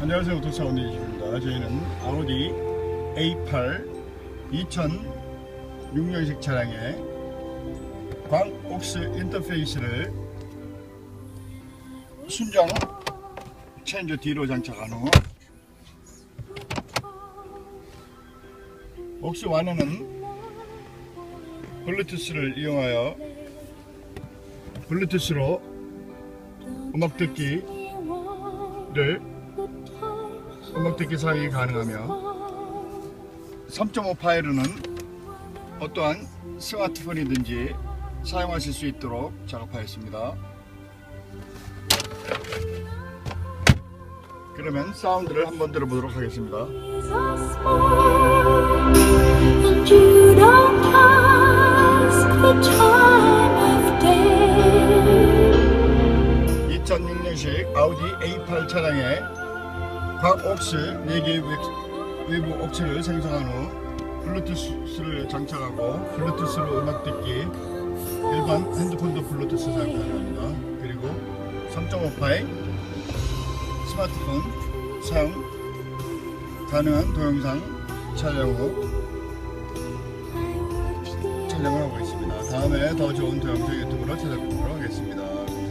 안녕하세요. 도사원님입니다. 저희는 아우디 A8 2006년식 차량의 광옥스 인터페이스를 순정 체인저 뒤로 장착한 후 옥스 완화는 블루투스를 이용하여 블루투스로 음악 듣기를 음악 듣기 사용이 가능하며 3.5 파일로는 어떠한 스마트폰이든지 사용하실 수 있도록 작업하였습니다. 그러면 사운드를 한번 들어보도록 하겠습니다. And you don't ask the time of day. 2006년식 아우디 A8 차량에 광옥스 4개의 외부 옥스를 생성한 후 블루투스를 장착하고 블루투스로 음악 듣기 일반 핸드폰도 블루투스 사용 가능합니다. 그리고 3.5파의 스마트폰 사용 가능한 동영상 촬영 후 촬영을 하고 있습니다. 다음에 더 좋은 동영상 유튜브로 찾아뵙도록 하겠습니다.